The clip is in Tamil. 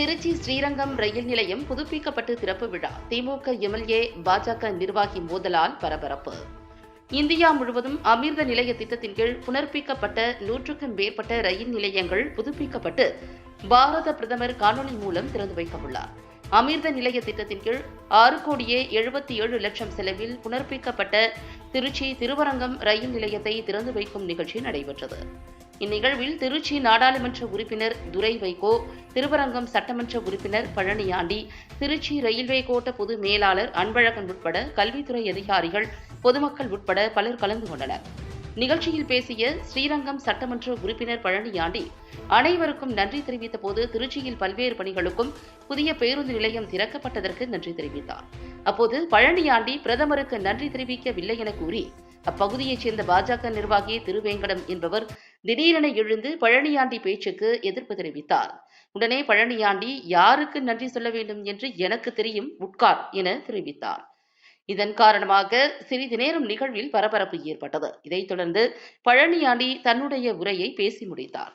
திருச்சி ஸ்ரீரங்கம் ரயில் நிலையம் புதுப்பிக்கப்பட்டு திறப்பு விழா. திமுக எம்எல்ஏ பாஜக நிர்வாகி மோதலால் பரபரப்பு. இந்தியா முழுவதும் அமிர்த நிலைய திட்டத்தின் கீழ் புனர்ப்பிக்கப்பட்ட நூற்றுக்கும் மேற்பட்ட ரயில் நிலையங்கள் புதுப்பிக்கப்பட்டு பாரத பிரதமர் காணொலி மூலம் திறந்து வைக்கவுள்ளார் அமிர்த நிலைய திட்டத்தின் கீழ் ஆறு கோடியே எழுபத்தி ஏழு லட்சம் செலவில் புனர்ப்பிக்கப்பட்ட திருச்சி திருவரங்கம் ரயில் நிலையத்தை திறந்து வைக்கும் நிகழ்ச்சி நடைபெற்றது. இந்நிகழ்வில் திருச்சி நாடாளுமன்ற உறுப்பினர் துரை வைகோ திருவரங்கம் சட்டமன்ற உறுப்பினர் பழனியாண்டி திருச்சி ரயில்வே கோட்ட பொது மேலாளர் அன்பழகன் உட்பட கல்வித்துறை அதிகாரிகள் பொதுமக்கள் உட்பட பலர் கலந்து கொண்டனர். நிகழ்ச்சியில் பேசிய ஸ்ரீரங்கம் சட்டமன்ற உறுப்பினர் பழனியாண்டி அனைவருக்கும் நன்றி தெரிவித்த போது திருச்சியில் பல்வேறு பணிகளுக்கும் புதிய பேருந்து நிலையம் திறக்கப்பட்டதற்கு நன்றி தெரிவித்தார். அப்போது பழனியாண்டி பிரதமருக்கு நன்றி தெரிவிக்கவில்லை என கூறி அப்பகுதியைச் சேர்ந்த பாஜக நிர்வாகி திருவேங்கடம் என்பவர் திடீரென எழுந்து பழனியாண்டி பேச்சுக்கு எதிர்ப்பு தெரிவித்தார். உடனே பழனியாண்டி யாருக்கு நன்றி சொல்ல வேண்டும் என்று எனக்கு தெரியும் உட்கார் என தெரிவித்தார். இதன் காரணமாக சிறிது நேரம் நிகழ்வில் பரபரப்பு ஏற்பட்டது. இதைத் தொடர்ந்து பழனியாண்டி தன்னுடைய உரையை பேசி முடித்தார்.